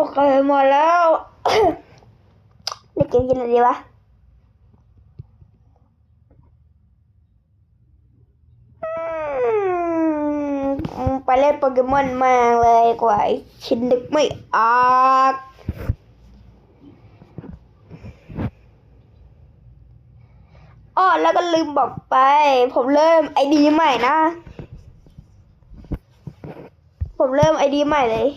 โอเคหมดแล้วเล่นเกมกินอะไรดีวะอืมไปเล่นโปเกมอนมาเลยกว่าชินนึกไม่ออกอ้อแล้วก็ลืมบอกไป ผมเริ่มไอดีใหม่นะ ผมเริ่มไอดีใหม่เลย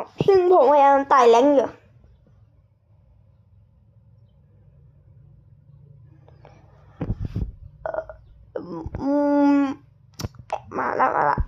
ผมซึ่งผมพยายามไต่แรงค์อยู่เอ่ออืมมาแล้วมาละแล้ว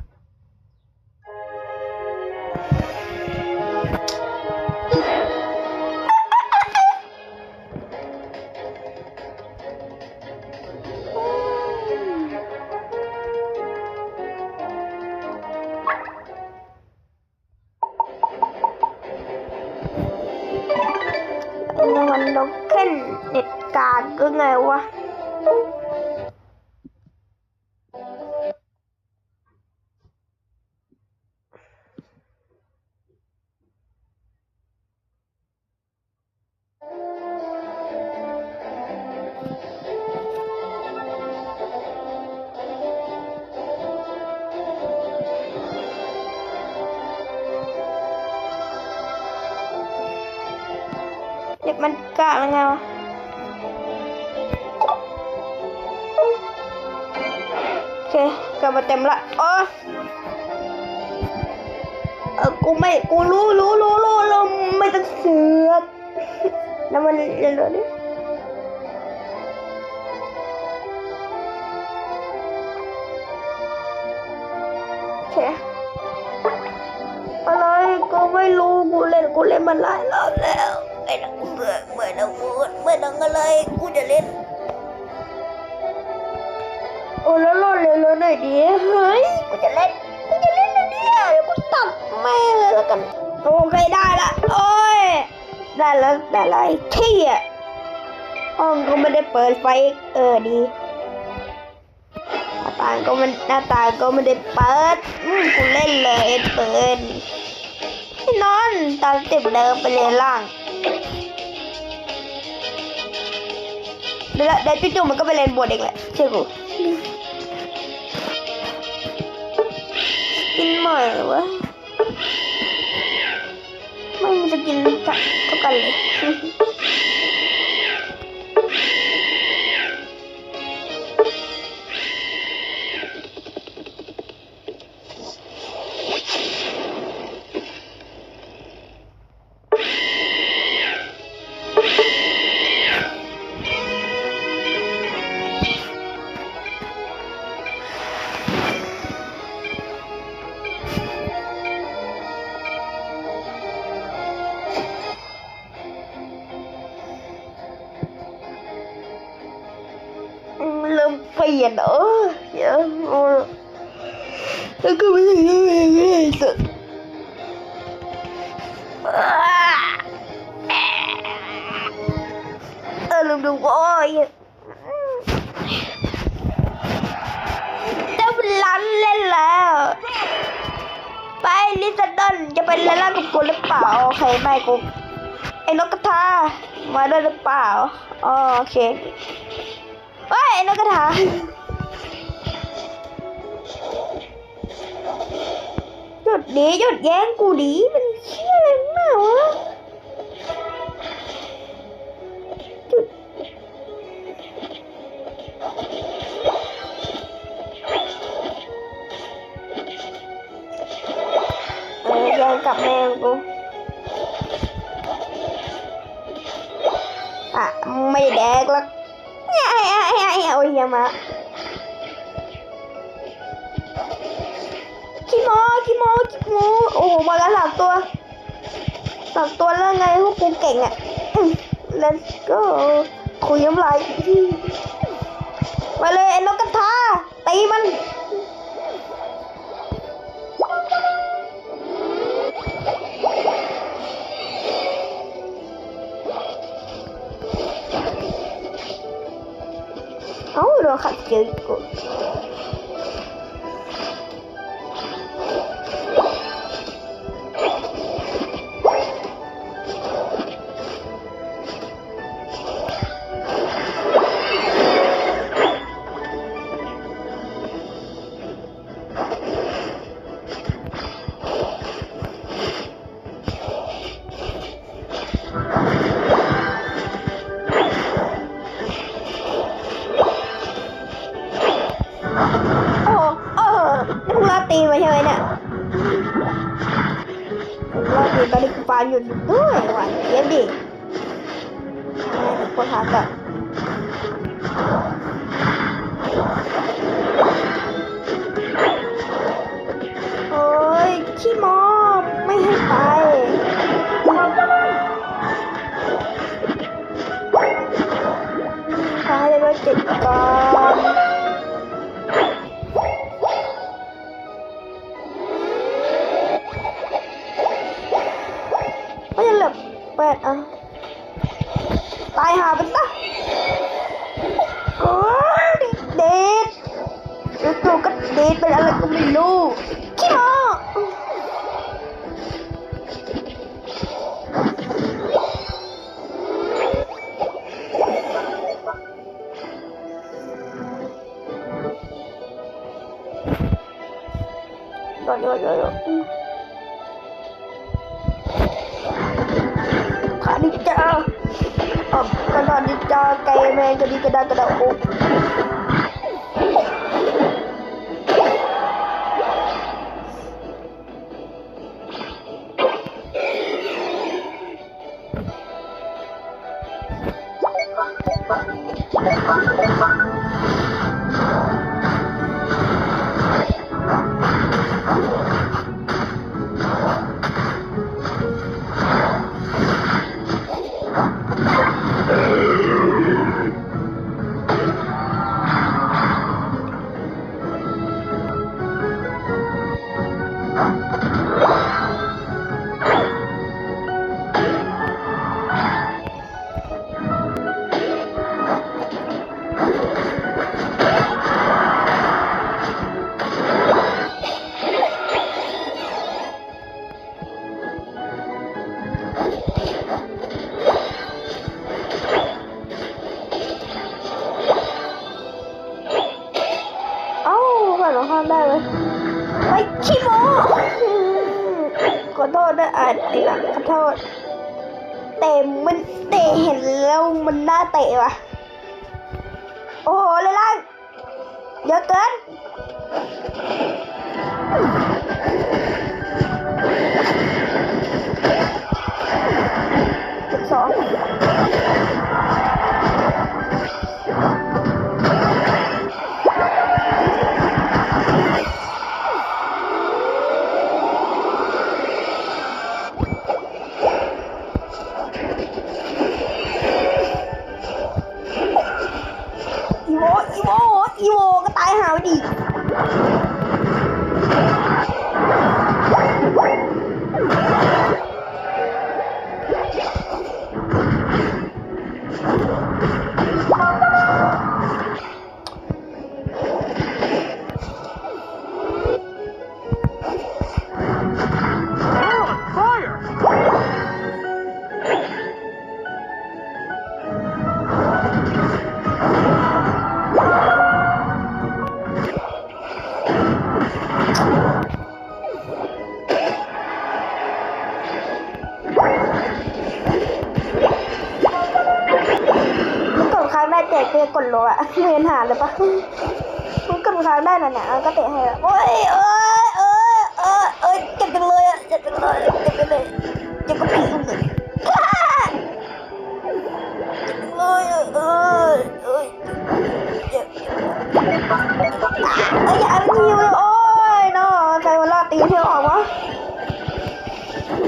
เด็กมันกะแล้วไงวะโอเคกลับมาเต็มละอ๋อเออกูไม่กูรู้รู้รู้รู้เราไม่ต้องเสือกแล้วมันเรียนรู้ดิโอเคอะไรก็ไม่รู้กูเล่นกูเล่นมาหลายรอบแล้ว นังเบื่อเบื่อนังอะไรกูจะเล่น โอ้แล้วรอเล่นแล้วหน่อยดิเฮ้ยกูจะเล่นกูจะเล่นนะเนี่ยเดี๋ยวกูตัดแม่งเลยแล้วกันโอเคได้ละโอ้ยได้แล้วได้แล้วไอ้เที่ยห้องก็ไม่ได้เปิดไฟเออดีหน้าต่างก็มันหน้าต่างก็ไม่ได้เปิดอืมกูเล่นเลยเปิดไอ้นอนตามติดเดิมไปเลยนล่าง เดี๋ยวเดี๋ยวจู่ๆมันก็ไปเล่นบนเองแหละเชื่อกูกินหม่เหรอวะไม่มันจะกินท่ากันเลย ยนเออเดี๋ยวเอาแล้วก็ไม่ถึงยังไงสุดเออลืมดูโอ้ยเจ้าลันเล่นแล้ว ไปลิซาดอนจะไปเล่นล่ากับกูหรือเปล่าโอเคไม่กูไอ้นกกระทามาด้วยหรือเปล่าอ๋อโอเค เฮ้ยนกกระทาหยุดดีหยุดแย้งกูดีมัน ยมาขี้โมขี้โมขี้โมโอ้โหมาแล้วสามตัวสามตัวแล้วไงพวกกูเก่งอะ let's go คุยน้ำลายมาเลยไอ้นกกระทาตีมัน 1個。dibalik payun. Itu hewan jadi pun dipun ขาดิจ้าอับกระดานดิจ้าไก่แมงกระดิกระดากระดาโอ้ Götür.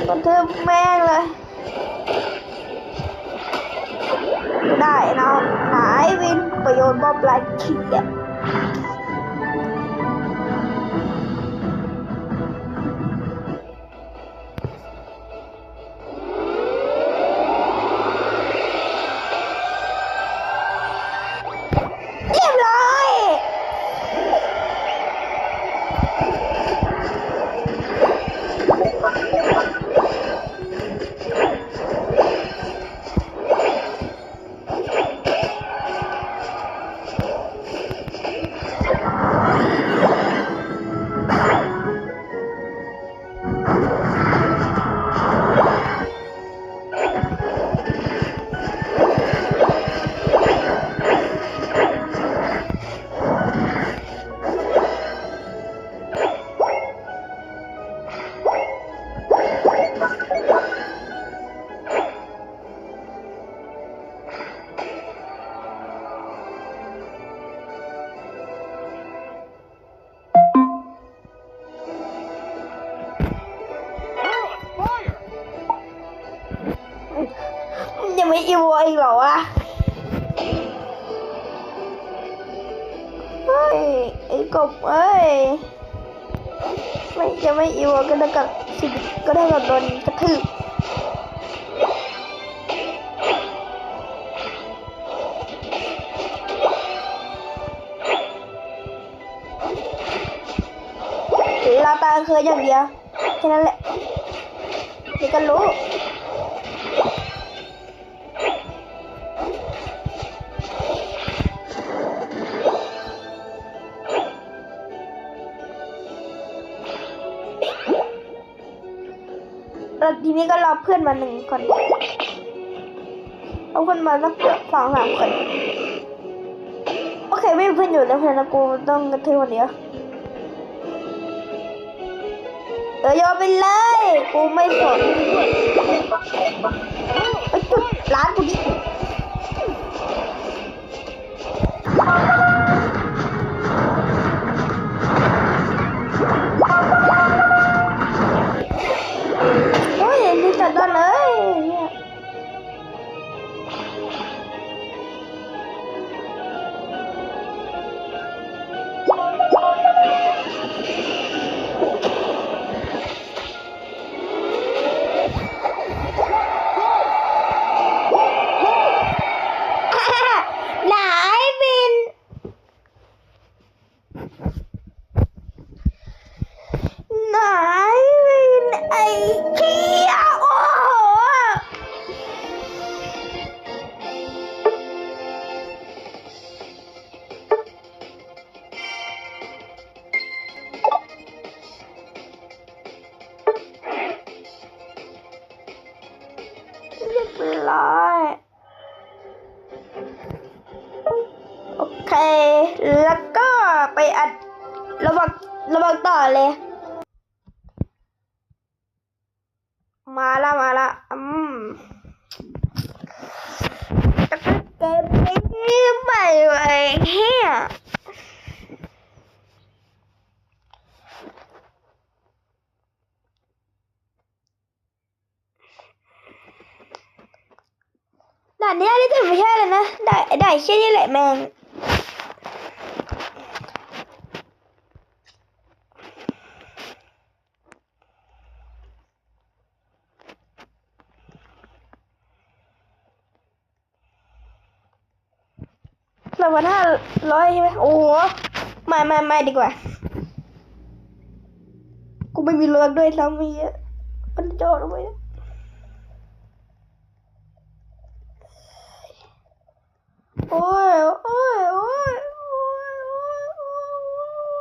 กระทืบแม่งเลย ได้นะหายวินประโยชน์บอบไลค์ขี้ อีโวอีกเหรอวะเฮ้ยไอ้กบเอ้ยไม่จะไม่อีวก็เท่ากับสิบก็เท่ากับโดนกระทืบเราตาเคยอย่างเดียวแค่นั้นแหละเดี๋ยวก็รู้ ทีนี้ก็รอเพื่อนมาหนึ่งคนเอาเพื่อนมาสักสองสามคน โอเคไม่มีเพื่อนอยู่แล้วเพื่อนกูต้องกระทืบคนเดียวเออโยนไปเลย กูไม่สนไปจุดร้านกูดิ สองพันห้าร้อยใช่ไหมโอ้โหไม่ไม่ไม่ดีกว่า กูไม่มีเลือกด้วยซ้ำมีอะมันจทย์เอาไว้โอ้ยโอ้ยโอ้ยโอ้ยโอ้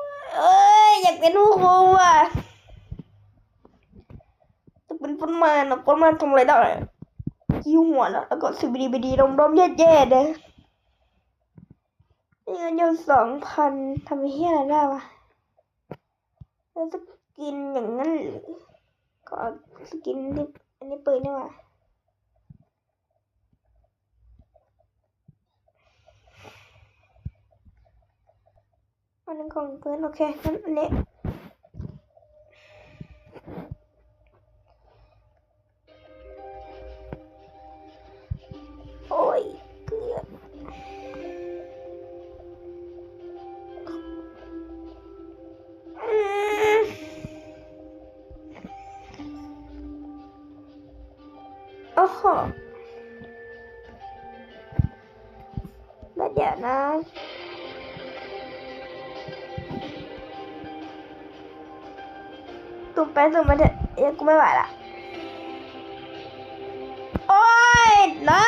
ยเอ้ยอยากเป็นผู้ครูอะจะเป็นปนมานอะปนมานทำอะไรได้ยิ้วหัวแล้วแล้วก็สิบดีบดีดมดมๆแย่ๆเลย นี่เงินอยู่สองพันทำเฮียอะไรได้วะแล้วสกินอย่างนั้นหรือก็สกินนี่อันนี้ปืนนี่วะอันนั้นของปืนโอเคงั้นอันนี้ โอ้โหแล้วเดี๋ยวนะตุ่มไปตุ่มมาเถอะเอ้ยกูไม่ไหวละโอ้ยน่า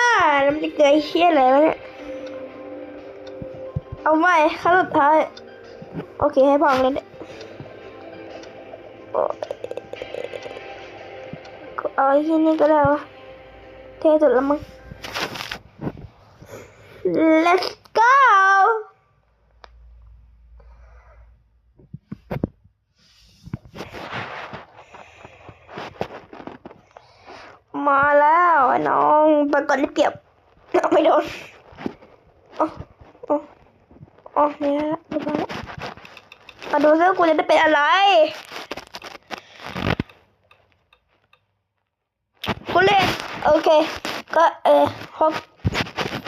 มันจะเกยเชี่ยอะไรวะเนี่ยเอาใหม่ขั้นสุดท้ายโอเคให้พองเลยเนี่ยกูเอาไอ้ที่นี่ก็ได้วะ ท่สุดแล้วมึง let's go มาแล้วน้องไปก่อนได้เปรียบเอาไม่โดนอ๋ออ๋ออ๋อนี่ละเรียบร้อยแล้วมาดูซิว่ากูจะได้เป็นอะไรกูเล่น โอเค ก็เออครบ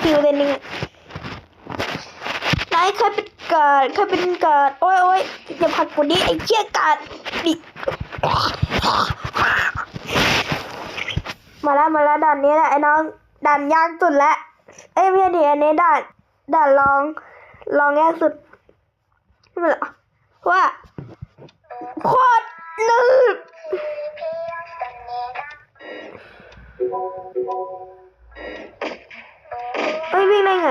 คิวเลยหนึ่งนายเคยเป็นกาดเคยเป็นกาดโอ้ยโอ้ยอย่าผลักกูดิไอ้เชี่ยกาดดิมาแล้วมาแล้วด่านนี้แหละไอ้น้องด่านยากสุดแล้วเอ้ยไม่ใช่ดิอันนี้ด่านด่านลองลองยากสุดไม่เป็นไรว่าโคตรนืด เอ้ยวิ่งได้ไง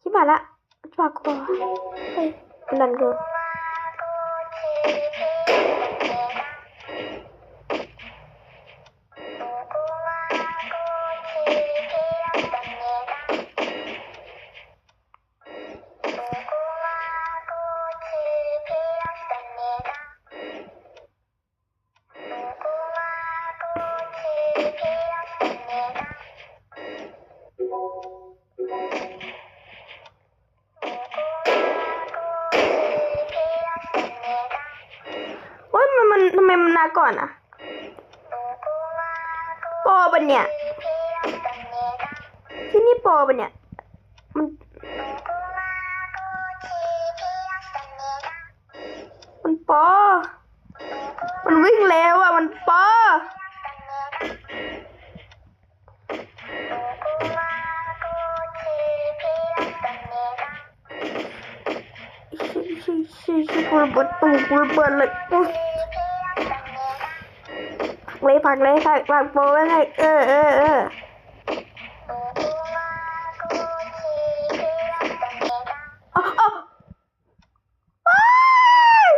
ชิบหายละชิบหายกูเฮ้ยมันดันเกินโกูระเบิดตูกูระเบิดเลยอุ๊ยเลยผักเลยผักผักโปไว้ไงเออเออเออเอาเอาอ้าย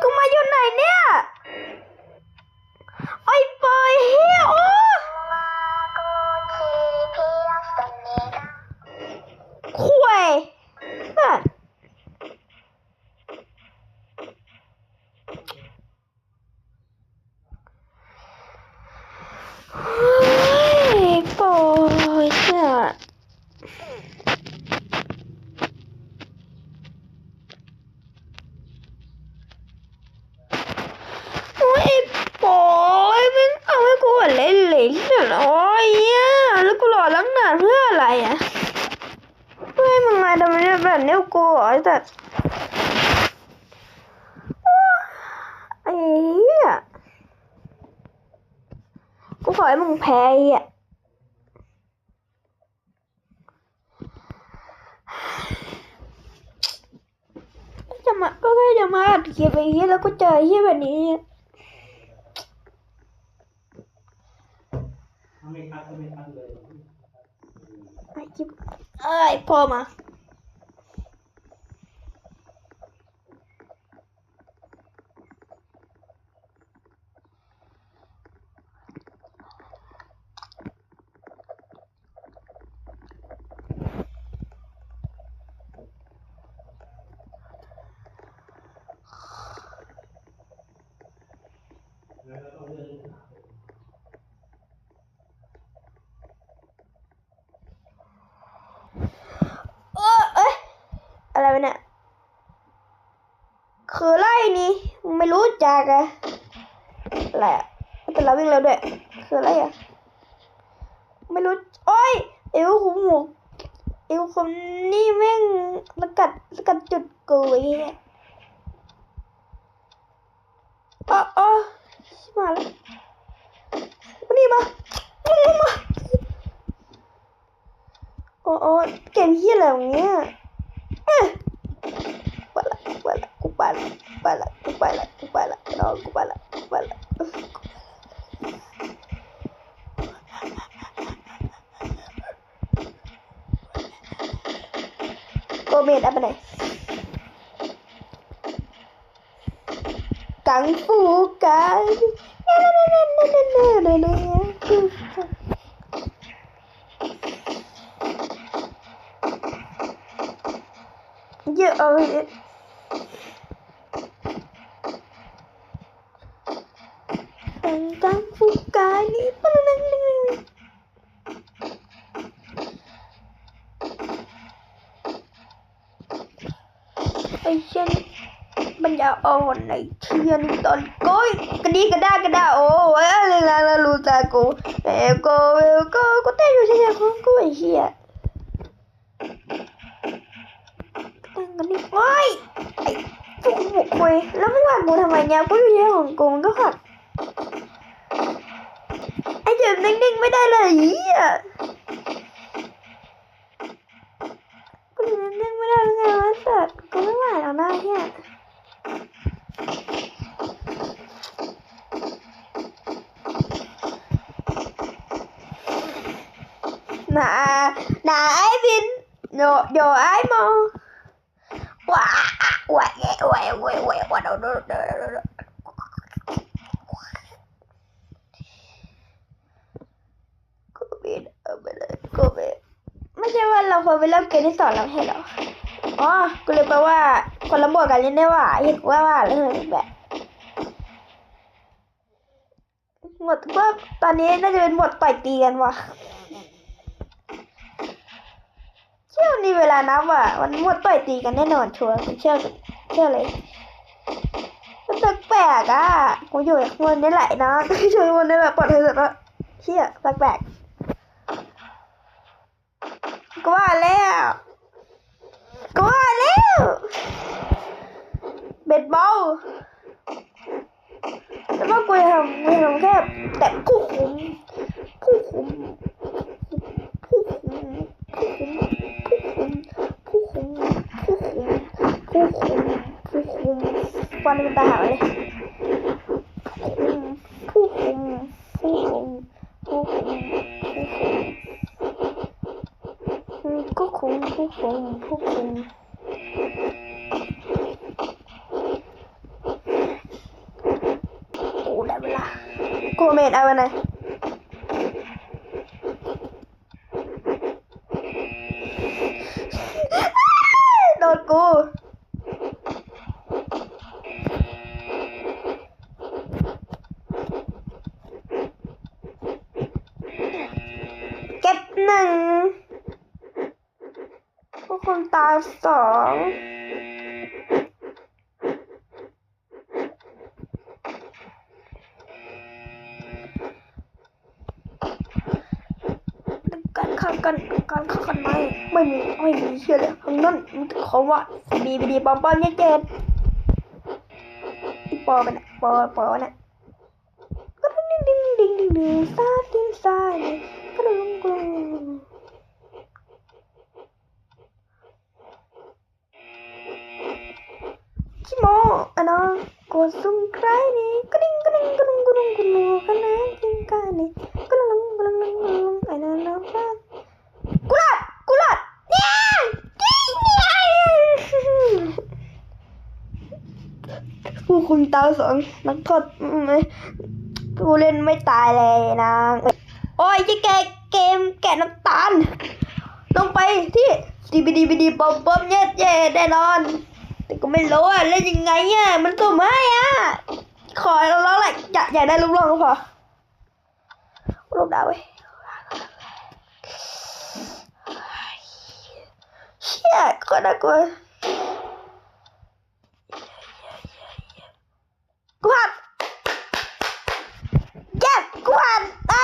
กูมาอยู่ไหนเนี่ยไอ้ปอยเฮียโอ้คุยน่ะ เฮ้ยปอยเนี่ยโอ้ยปอยมึงเอาให้กูเล่นเล่นเนี่ยโอ้ยเนี่ยแล้วกูรอตั้งนานเพื่ออะไรอะเฮ้ยมึงมาทำไมแบบนี้กับกูเหรอไอ้สัสโอ้ไอ้เหี้ย กูขอให้มึงแพ้ไอ้อะจะมาก็แค่จะมาอัดคลิปไอ้เหี้ยแล้วก็เจอไอ้เหี้ยแบบนี้ไม่คัดก็ไม่คัดเลยไอ้จิ๊บเอ้ยพอมา แล้วก็ต้องเลือกลูกสาว เออเอ้ยอะไรวะเนี่ยคืออะไรนี่มึงไม่รู้จักอะอะไรอะแต่เราวิ่งเร็วด้วยคืออะไรอะไม่รู้โอ้ยเอวหูหมวกเอวคนนี่แม่งสกัดส กั anh tăng phúc cái đi. Ơi chân bây giờ ô này thiên toàn coi cái đi, cái đa cái đa ô. Ấy là là là lù ta cô mẹ cô cô cô tay rồi sao cô cô ấy gì ạ? Tăng cái đi. Ôi! Phụ một quê. Lắm ngoài một thằng mày nhà có gì không? Cùng các hoạt กังฟูกันนี่จะเอาไหนเทียนตอนก้อยกระดีกระด้ากระด้าโอ้ยอะไรล่ะล่ะลูตากูเอโกเอโกกูเต้นอยู่เฉยๆของกูไอ้เหี้ยเต้นกันนี่โอ้ยไอ้พวกบุกคุยแล้วไม่ว่ากูทำไมเนี่ยกูอยู่ที่ของกูมันก็ขัดไอ้เจ็บนิ่งๆไม่ได้เลยไอ้เหี้ยกูอยู่นิ่งๆไม่ได้เลยไงวะสัตว์กูไม่ไหวแล้วนะเหี้ย nà nà ai bin yo yo ai mà quá quá quá quá quá quá quá đâu đâu đâu đâu đâu cô ใช่ว่าเรไปเล่นเกมที่สอนเราไม่ใช่เหรออ๋อกูเลยแปลว่า คนละบทกันเล่นได้ว่าเห็นว่าว่าเรื่อะไรแบบหมดว่าตอนนี้น่าจะเป็นหมดต่อยตีกันว่ะเชื่อนี่เวลานับอะมันหมดต่อยตีกันแน่นอนชัวร์เชื่อเชื่อเลยมันแปลกๆอะกูอยู่กับคนนี่แหละนะช่วยคนนี่แบบปลอดภัยสุดละเชี่ยแปลกๆ ก็ว่าแล้วก็ว่าแล้วเบ็ดบอลแต่ว่ากูทำกูทำแค่แต่ผู้คุมผู้คุมผู้คุมผู้คุมผู้คุมผู้คุมผู้คุมผู้คุมผู้คุมฟันเป็นตาหาเลยผู้คุมผู้คุมผู้คุมผู้คุม ผมพวกคุณโอ้ได้เวลากูเมดเอาไปไหนโดนกู ดีไปดีปอมปอมเนี่ยเจ็ดปอมันอะปอปอน่ะก็ดิ้งดิ้งดิ้งดิ้งดิ้งซาดิ้งซาเนี่ยก็ลงกลงชิโมอันนั้นก็สุ่มใครนี่ก็ดิ้งก็ดิ้งก็ดิ้งก็ดิ้งก็ดิ้งกันนะดิ้งกันนี่ก็ลงก็ลงก็ลงก็ลงไอ้นั่นน้องฟ้า กูหลอดกูหลอดเนี่ยเนี่ยผู้ คุมตาสองนักโทษไม่เล่นไม่ตายเลยนะโอ้ยจะแกเกมแกะน้ำตาล ลงไปที่ดีบีดีบีดีปอมปอมเย็ดเย็ดแน่นอน แต่ก็ไม่รู้อะเล่นยังไงอะมันสุ่มให้อะ ขอร้องแหละอยากอยากได้รูปร่างก็พอรูปดาวเว้ยเชี่ยก็น่ากลัวกวาดเย็บกวาดอ้า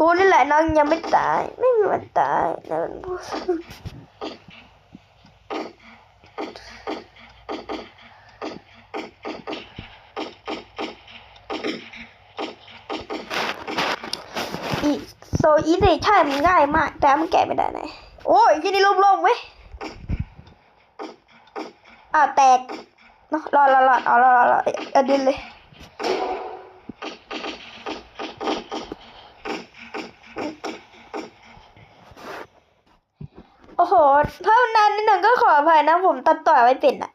กู น้องยังไม่ตาย ไม่มีวันตายนะมันพูดอีโซอีสิใช่มันง่ายมาก แต่มันแกะไม่ได้ไหนโอ้ยยี่นี่รูปลงเว้ยอ่าวแตกเนาะรอรอรอเอารอรอรอเอาดินเลย นะผมตัดต่อไม่เป็นอะ